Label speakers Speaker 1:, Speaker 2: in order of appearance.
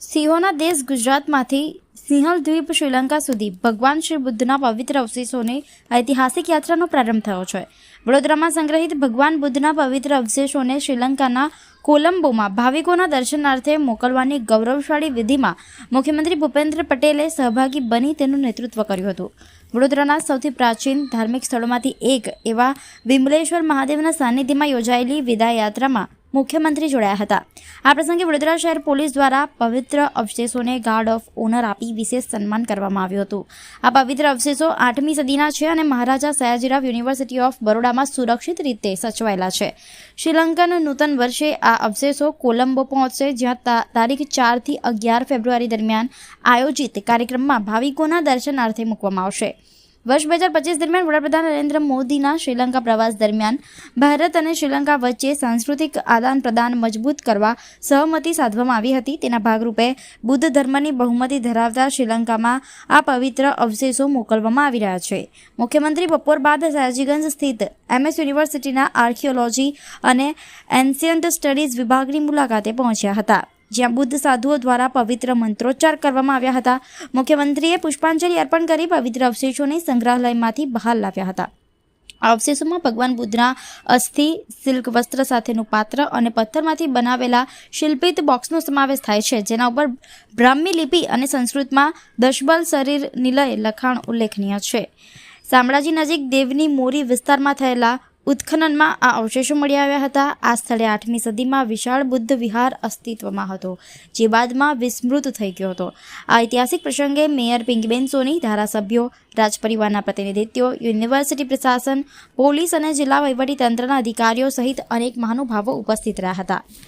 Speaker 1: ભાવિકોના દેશ ગુજરાતમાંથી સિંહલ દ્વીપ શ્રીલંકા સુધી ભગવાન શ્રી બુદ્ધના પવિત્ર અવશેષોની ઐતિહાસિક યાત્રાનો પ્રારંભ થયો છે. વડોદરામાં સંગ્રહિત ભગવાન બુદ્ધના પવિત્ર અવશેષોને શ્રીલંકાના કોલંબોમાં ભાવિકોના દર્શનાર્થે મોકલવાની ગૌરવશાળી વિધિમાં મુખ્યમંત્રી ભૂપેન્દ્ર પટેલે સહભાગી બની તેનું નેતૃત્વ કર્યું હતું. વડોદરાના સૌથી પ્રાચીન ધાર્મિક સ્થળોમાંથી એક એવા વિમલેશ્વર મહાદેવના સાનિધ્યમાં યોજાયેલી વિદાય યાત્રામાં મુખ્યમંત્રી જોડાયા હતા. આ પ્રસંગે વડોદરા શહેર પોલીસ દ્વારા પવિત્ર અવશેષોને ગાર્ડ ઓફ ઓનર આપી વિશેષ સન્માન કરવામાં આવ્યું હતું. આ પવિત્ર અવશેષો આઠમી સદીના છે અને મહારાજા સયાજીરાવ યુનિવર્સિટી ઓફ બરોડામાં સુરક્ષિત રીતે સચવાયેલા છે. શ્રીલંકન નૂતન વર્ષે આ અવશેષો કોલંબો પહોંચશે, જ્યાં તારીખ ચારથી અગિયાર ફેબ્રુઆરી દરમિયાન આયોજિત કાર્યક્રમમાં ભાવિકોના દર્શનાર્થે મૂકવામાં આવશે. વર્ષ બે હજાર પચીસ દરમિયાન વડાપ્રધાન નરેન્દ્ર મોદીના શ્રીલંકા પ્રવાસ દરમિયાન ભારત અને શ્રીલંકા વચ્ચે સાંસ્કૃતિક આદાન પ્રદાન મજબૂત કરવા સહમતિ સાધવામાં આવી હતી. તેના ભાગરૂપે બુદ્ધ ધર્મની બહુમતી ધરાવતા શ્રીલંકામાં આ પવિત્ર અવશેષો મોકલવામાં આવી રહ્યા છે. મુખ્યમંત્રી બપોર બાદ સયાજીગંજ સ્થિત એમએસ યુનિવર્સિટીના આર્કિયોલોજી અને એન્શિયન્ટ સ્ટડીઝ વિભાગની મુલાકાતે પહોંચ્યા હતા. જ્યાં બુદ્ધ સાધુઓ દ્વારા પવિત્ર મંત્રોચ્ચાર કરવામાં આવ્યા હતા. મુખ્યમંત્રીએ પુષ્પાંજલિ અર્પણ કરી પવિત્ર અવશેષોને સંગ્રહાલયમાંથી બહાર લાવ્યા હતા. આ અવશેષોમાં ભગવાન બુદ્ધના અસ્થિ, સિલ્ક વસ્ત્ર સાથેનું પાત્ર અને પથ્થરમાંથી બનાવેલા શિલ્પિત બોક્સનો સમાવેશ થાય છે, જેના ઉપર બ્રાહ્મી લિપિ અને સંસ્કૃતમાં દશબલ શરીર, નિલય, લખાણ ઉલ્લેખનીય છે. શામળાજી નજીક દેવની મોરી વિસ્તારમાં થયેલા ઉત્ખનનમાં આ અવશેષો મળી આવ્યા હતા. આ સ્થળે આઠમી સદીમાં વિશાળ બુદ્ધ વિહાર અસ્તિત્વમાં હતો, જે બાદમાં વિસ્મૃત થઈ ગયો હતો. આ ઐતિહાસિક પ્રસંગે મેયર પિંકીબેન સોની, ધારાસભ્યો, રાજપરિવારના પ્રતિનિધિત્વો, યુનિવર્સિટી પ્રશાસન, પોલીસ અને જિલ્લા વહીવટી તંત્રના અધિકારીઓ સહિત અનેક મહાનુભાવો ઉપસ્થિત રહ્યા હતા.